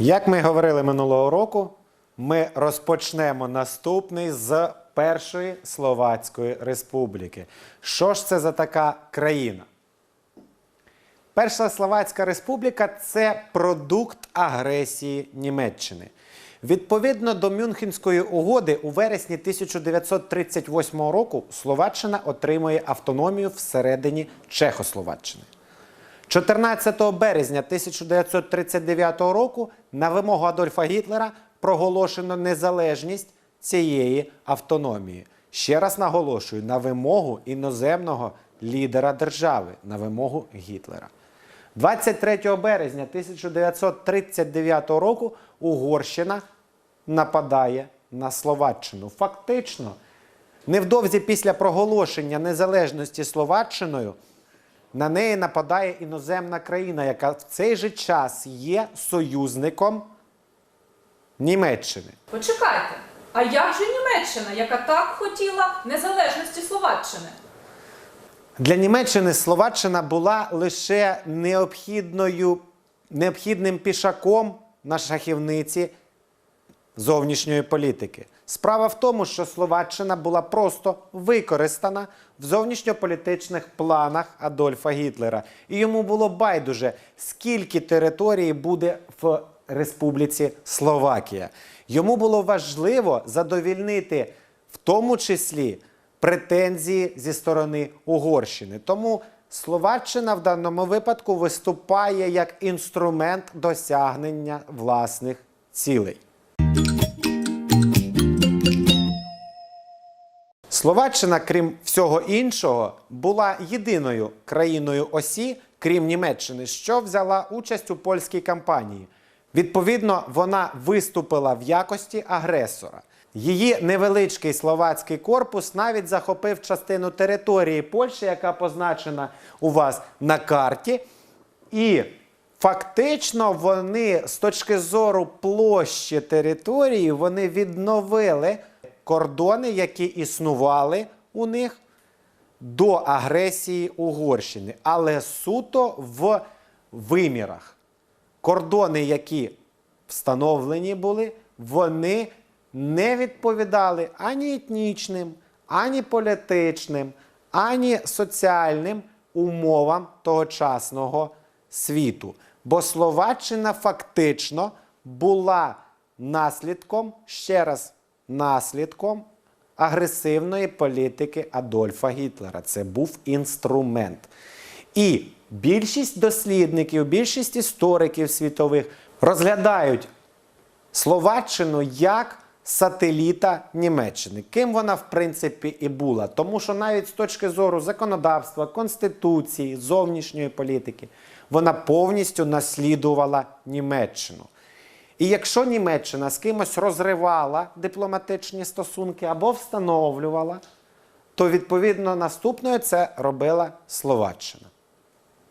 Як ми говорили минулого року, ми розпочнемо наступний з Першої Словацької Республіки. Що ж це за така країна? Перша Словацька Республіка це продукт агресії Німеччини. Відповідно до Мюнхенської угоди, у вересні 1938 року Словаччина отримує автономію всередині Чехословаччини. 14 березня 1939 року на вимогу Адольфа Гітлера проголошено незалежність цієї автономії. Ще раз наголошую, на вимогу іноземного лідера держави, на вимогу Гітлера. 23 березня 1939 року Угорщина нападає на Словаччину. Фактично, невдовзі після проголошення незалежності Словаччиною на неї нападає іноземна країна, яка в цей же час є союзником Німеччини. Почекайте. А як же Німеччина, яка так хотіла незалежності Словаччини? Для Німеччини Словаччина була лише необхідною, необхідним пішаком на шахівниці зовнішньої політики. Справа в тому, що Словаччина була просто використана в зовнішньополітичних планах Адольфа Гітлера. І йому було байдуже, скільки території буде в Республіці Словакія. Йому було важливо задовільнити в тому числі претензії зі сторони Угорщини. Тому Словаччина в даному випадку виступає як інструмент досягнення власних цілей. Словаччина, крім всього іншого, була єдиною країною осі, крім Німеччини, що взяла участь у польській кампанії. Відповідно, вона виступила в якості агресора. Її невеличкий словацький корпус навіть захопив частину території Польщі, яка позначена у вас на карті. І фактично вони з точки зору площі території вони відновили кордони, які існували у них до агресії Угорщини, але суто в вимірах. Кордони, які встановлені були, вони не відповідали ані етнічним, ані політичним, ані соціальним умовам тогочасного світу. Бо Словаччина фактично була наслідком, ще раз, наслідком агресивної політики Адольфа Гітлера. Це був інструмент. І більшість дослідників, більшість істориків світових розглядають Словаччину як сателіта Німеччини. Ким вона, в принципі, і була. Тому що навіть з точки зору законодавства, конституції, зовнішньої політики, вона повністю наслідувала Німеччину. І якщо Німеччина з кимось розривала дипломатичні стосунки або встановлювала, то відповідно наступною це робила Словаччина.